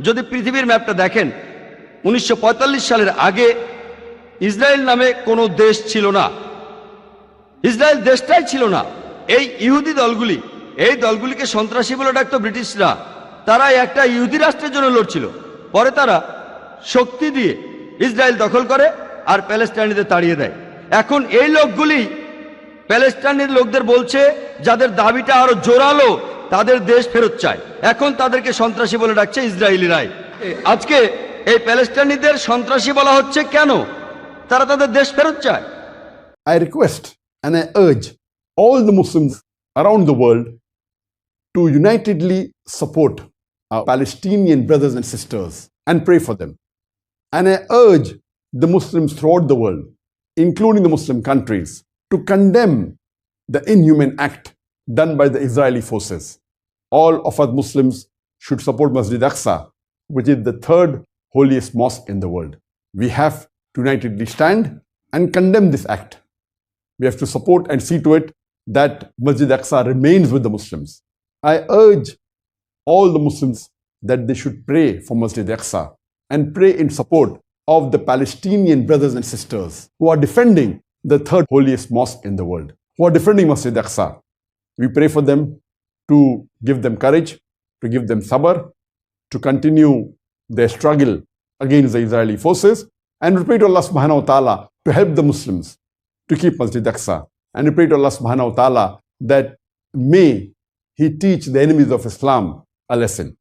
যদি পৃথিবীর ম্যাপটা দেখেন, উনিশশো পঁয়তাল্লিশ সালের আগে ইসরায়েল নামে কোনো দেশ ছিল না। ইসরায়েল দেশটাই ছিল না। এই ইহুদি দলগুলি, এই দলগুলিকে সন্ত্রাসী বলে ডাকতো ব্রিটিশরা। তারা একটা ইহুদি রাষ্ট্রের জন্য লড়ছিল। পরে তারা শক্তি দিয়ে ইসরায়েল দখল করে আর প্যালেস্টাইনিদের তাড়িয়ে দেয়। এখন এই লোকগুলি প্যালেস্টাইনের লোকদের বলছে, যাদের দাবিটা আরও জোরালো তাদের দেশ ফেরত চায়। এখন তাদেরকে সন্ত্রাসী বলে ডাকছে ইসরায়েলিরাই। আজকে এই প্যালেস্টাইনিদের সন্ত্রাসী বলা হচ্ছে কেন? তারা তাদের দেশ ফেরত চায়। I request and urge all the Muslims around the world to unitedly support our Palestinian brothers and sisters and pray for them and I urge the Muslims throughout the world including the Muslim countries to condemn the inhuman act done by the Israeli forces. All of us Muslims should support Masjid Aqsa, which is the third holiest mosque in the world. We have to unitedly stand and condemn this act. We have to support and see to it that Masjid Aqsa remains with the Muslims. I urge all the Muslims that they should pray for Masjid Aqsa and pray in support of the Palestinian brothers and sisters who are defending the third holiest mosque in the world, who are defending Masjid Aqsa. We pray for them to give them courage, to give them sabr, to continue their struggle against the Israeli forces, and we pray to Allah subhanahu wa ta'ala to help the Muslims to keep Masjid Aqsa. And we pray to Allah subhanahu wa ta'ala that may He teach the enemies of Islam a lesson.